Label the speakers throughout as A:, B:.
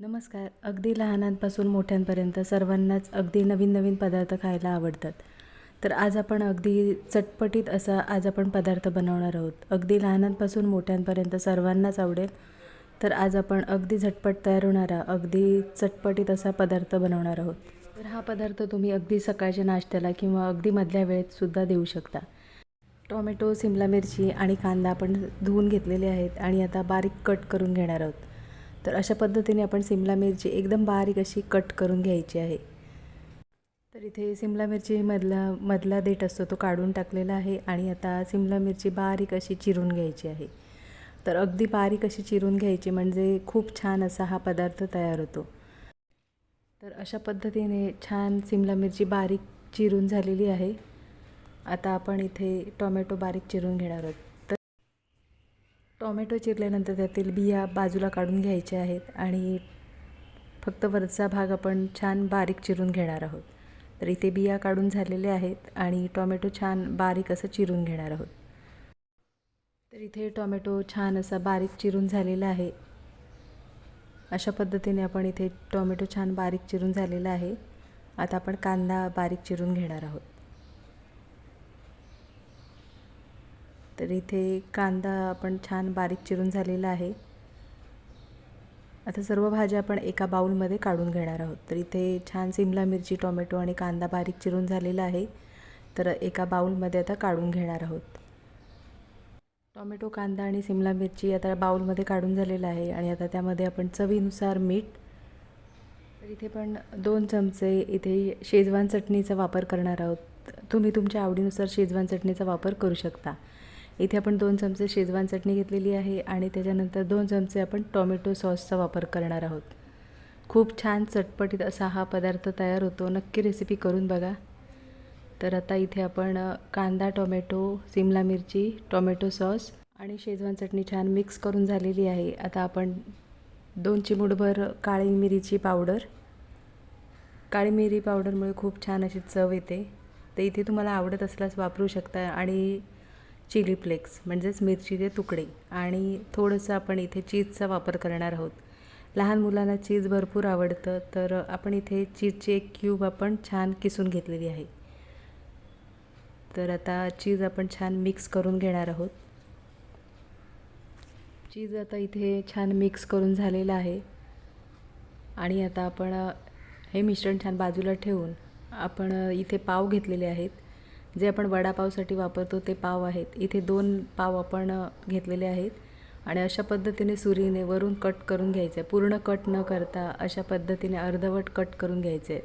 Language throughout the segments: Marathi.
A: नमस्कार. अगदी लहानांपासून मोठ्यांपर्यंत सर्वांनाच अगदी नवीन नवीन पदार्थ खायला आवडतात. तर आज आपण अगदी चटपटीत असा आज आपण पदार्थ बनवणार आहोत. अगदी लहानांपासून मोठ्यांपर्यंत सर्वांनाच आवडेल. तर आज आपण अगदी झटपट तयार होणारा अगदी चटपटीत असा पदार्थ बनवणार आहोत. तर हा पदार्थ तुम्ही अगदी सकाळच्या नाश्त्याला किंवा अगदी मधल्या वेळेतसुद्धा देऊ शकता. टोमॅटो सिमला मिरची आणि कांदा आपण धुवून घेतलेले आहेत आणि आता बारीक कट करून घेणार आहोत. तर अशा पद्धतीने आपण सिमला मिरची एकदम बारीक अशी कट करून घ्यायची आहे. तर इथे सिमला मिरची मधला मधला देठ असतो तो काढून टाकलेला आहे आणि आता सिमला मिरची बारीक अशी चिरून घ्यायची आहे. तर अगदी बारीक अशी चिरून घ्यायची म्हणजे खूप छान असा हा पदार्थ तयार होतो. तर अशा पद्धतीने छान सिमला मिरची बारीक चिरून झालेली आहे. आता आपण इथे टोमॅटो बारीक चिरून घेणार आहोत. टोमॅटो चिरल्यानंतर त्यातील बिया बाजूला काढून घ्यायच्या आहेत आणि फक्त वरचा भाग आपण छान बारीक चिरून घेणार आहोत. तर इथे बिया काढून झालेले आहेत आणि टोमॅटो छान बारीक असं चिरून घेणार आहोत. तर इथे टोमॅटो छान असा बारीक चिरून झालेला आहे. अशा पद्धतीने आपण इथे टोमॅटो छान बारीक चिरून झालेला आहे. आता आपण कांदा बारीक चिरून घेणार आहोत. तर इथे कांदा आपण छान बारीक चिरून झालेला आहे. आता सर्व भाज्या आपण एका बाऊलमध्ये काढून घेणार आहोत. तर इथे छान सिमला मिरची टोमॅटो आणि कांदा बारीक चिरून झालेला आहे. तर एका बाऊलमध्ये आता काढून घेणार आहोत. टोमॅटो कांदा आणि सिमला मिरची आता बाऊलमध्ये काढून झालेला आहे आणि आता त्यामध्ये आपण चवीनुसार मीठ तर इथे पण दोन चमचे इथे शेजवान चटणीचा वापर करणार आहोत. तुम्ही तुमच्या आवडीनुसार शेजवान चटणीचा वापर करू शकता. इथे आपण दोन चमचे शेजवान चटणी घेतलेली आहे आणि त्याच्यानंतर दोन चमचे आपण टोमॅटो सॉसचा वापर करणार आहोत. खूप छान चटपटीत असा हा पदार्थ तयार होतो. नक्की रेसिपी करून बघा. तर आता इथे आपण कांदा टोमॅटो सिमला मिरची टोमॅटो सॉस आणि शेजवान चटणी छान मिक्स करून झालेली आहे. आता आपण दोन चिमूटभर काळी मिरीची पावडर. काळी मिरी पावडरमुळे खूप छान अशी चव येते. तर इथे तुम्हाला आवडत असल्यास वापरू शकता आणि चिली फ्लेक्स म्हणजेच मिरचीचे तुकडे आणि थोडंसं आपण इथे चीजचा वापर करणार आहोत. लहान मुलांना चीज भरपूर आवडतं तर आपण इथे चीजची एक क्यूब आपण छान किसून घेतलेली आहे. तर आता चीज आपण छान मिक्स करून घेणार आहोत. चीज आता इथे छान मिक्स करून झालेलं आहे. आणि आता आपण हे मिश्रण छान बाजूला ठेवून आपण इथे पाव घेतलेले आहेत. जे आपण वडापावसाठी वापरतो ते पाव आहेत. इथे दोन पाव आपण घेतलेले आहेत. आणि अशा पद्धतीने सुरीने वरून कट करून घ्यायचं. आहे पूर्ण कट न करता अशा पद्धतीने अर्धवट कट करून घ्यायचे. आहे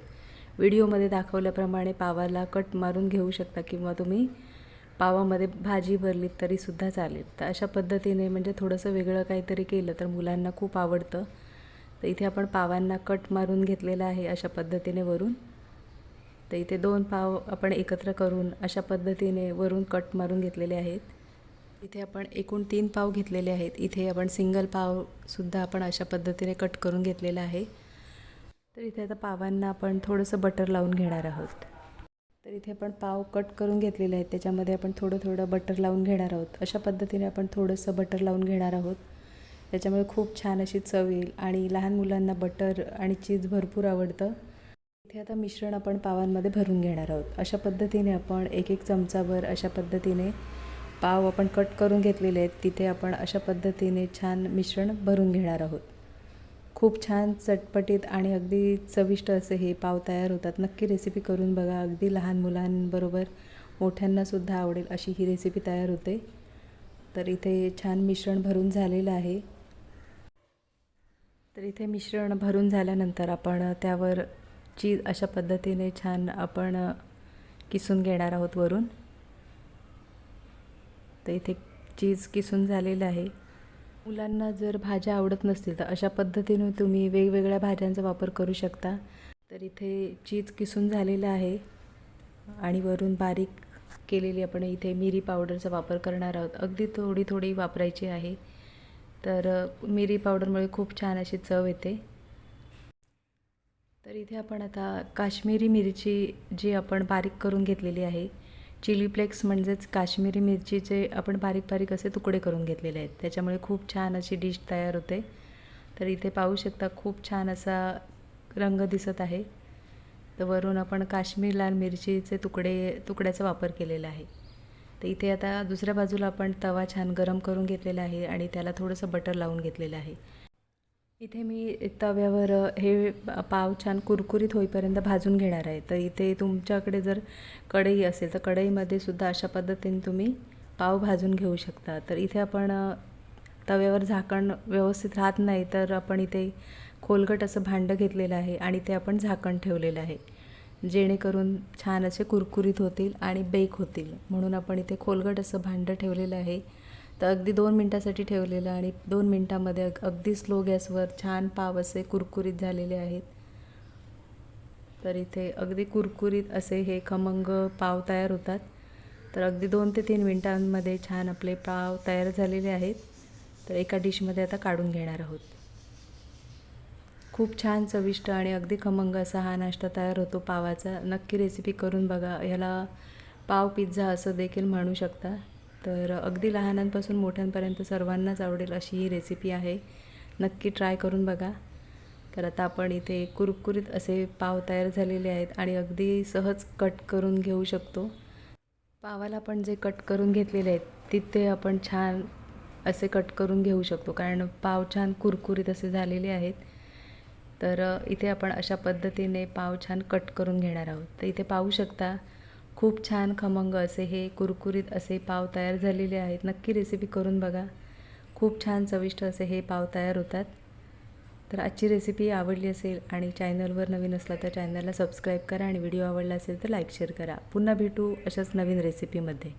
A: व्हिडिओमध्ये दाखवल्याप्रमाणे पावाला कट मारून घेऊ शकता किंवा तुम्ही पावामध्ये भाजी भरलीत तरीसुद्धा चालेल. तर अशा पद्धतीने म्हणजे थोडंसं वेगळं काहीतरी केलं तर मुलांना खूप आवडतं. तर इथे आपण पावांना कट मारून घेतलेलं आहे अशा पद्धतीने वरून. तर इथे दोन पाव आपण एकत्र करून अशा पद्धतीने वरून कट मारून घेतलेले आहेत. इथे आपण एकूण तीन पाव घेतलेले आहेत. इथे आपण सिंगल पावसुद्धा आपण अशा पद्धतीने कट करून घेतलेला आहे. तर इथे आता पावांना आपण थोडंसं बटर लावून घेणार आहोत. तर इथे आपण पाव कट करून घेतलेले आहेत. त्याच्यामध्ये आपण थोडं थोडं बटर लावून घेणार आहोत. अशा पद्धतीने आपण थोडंसं बटर लावून घेणार आहोत. त्याच्यामुळे खूप छान अशी चव येईल आणि लहान मुलांना बटर आणि चीज भरपूर आवडतं. इथे आता मिश्रण आपण पावांमध्ये भरून घेणार आहोत. अशा पद्धतीने आपण एक एक चमचाभर अशा पद्धतीने पाव आपण कट करून घेतलेले आहेत. तिथे आपण अशा पद्धतीने छान मिश्रण भरून घेणार आहोत. खूप छान चटपटीत आणि अगदी चविष्ट असे हे पाव तयार होतात. नक्की रेसिपी करून बघा. अगदी लहान मुलांबरोबर मोठ्यांनासुद्धा आवडेल अशी ही रेसिपी तयार होते. तर इथे छान मिश्रण भरून झालेलं आहे. तर इथे मिश्रण भरून झाल्यानंतर आपण त्यावर चीज अशा पद्धतीने छान आपण किसून घेणार आहोत वरून. तर इथे चीज किसून झालेलं आहे. मुलांना जर भाज्या आवडत नसतील तर अशा पद्धतीने तुम्ही वेगवेगळ्या भाज्यांचा वापर करू शकता. तर इथे चीज किसून झालेलं आहे आणि वरून बारीक केलेली आपण इथे मिरी पावडरचा वापर करणार आहोत. अगदी थोडी थोडी वापरायची आहे. तर मिरी पावडरमुळे खूप छान अशी चव येते. तर इथे आपण आता काश्मीरी मिरची जी आपण बारीक करून घेतलेली आहे चिली फ्लेक्स म्हणजेच काश्मीरी मिरचीचे आपण बारीक बारीक असे तुकडे करून घेतलेले आहेत. त्याच्यामुळे खूप छान अशी डिश तयार होते. तर इथे पाहू शकता खूप छान असा रंग दिसत आहे. तर वरून आपण काश्मीर लाल मिरचीचे तुकडे तुकड्याचा वापर केलेला आहे. तर इथे आता दुसऱ्या बाजूला आपण तवा छान गरम करून घेतलेला आहे आणि त्याला थोडंसं बटर लावून घेतलेलं आहे. इथे मी तव्यावर हे पाव छान कुरकुरीत होईपर्यंत भाजून घेणार आहे. तर इथे तुमच्याकडे जर कढई असेल तर कढईमध्ये सुद्धा अशा पद्धतीने तुम्ही पाव भाजून घेऊ शकता. तर इथे आपण तव्यावर झाकण व्यवस्थित राहत नाही तर आपण इथे खोलगट असं भांडं घेतलेलं आहे आणि ते आपण झाकण ठेवलेलं आहे. जेणेकरून छान असे कुरकुरीत होतील आणि बेक होतील. म्हणून आपण इथे खोलगट असं भांडं ठेवलेलं आहे. तर अगदी दोन मिनटासाठी ठेवलेलं आणि दोन मिनटामध्ये अग अगदी स्लो गॅसवर छान पाव असे कुरकुरीत झालेले आहेत. तर इथे अगदी कुरकुरीत असे हे खमंग पाव तयार होतात. तर अगदी दोन ते तीन मिनटांमध्ये छान आपले पाव तयार झालेले आहेत. तर एका डिशमध्ये आता काढून घेणार आहोत. खूप छान चविष्ट आणि अगदी खमंग असा हा नाश्ता तयार होतो पावाचा. नक्की रेसिपी करून बघा. ह्याला पाव पिझ्झा असं देखील म्हणू शकता. तर अगदी लहानांपासून मोठ्यांपर्यंत सर्वांनाच आवडेल अशी ही रेसिपी आहे. नक्की ट्राय करून बघा. तर आता आपण इथे कुरकुरीत असे पाव तयार झालेले आहेत आणि अगदी सहज कट करून घेऊ शकतो. पावाला आपण जे कट करून घेतलेले आहेत तिथे आपण छान असे कट करून घेऊ शकतो. कारण पाव छान कुरकुरीत असे झालेले आहेत. तर इथे आपण अशा पद्धतीने पाव छान कट करून घेणार आहोत. तर इथे पाहू शकता खूप छान खमंग असे हे कुरकुरीत असे पाव तयार झालेले आहेत. नक्की रेसिपी करून बघा. खूप छान चविष्ट असे हे पाव तयार होतात. तर आजची रेसिपी आवडली असेल आणि चॅनलवर नवीन असला तर चॅनलला सबस्क्राईब करा आणि व्हिडिओ आवडला असेल तर लाईक शेअर करा. पुन्हा भेटू अशाच नवीन रेसिपीमध्ये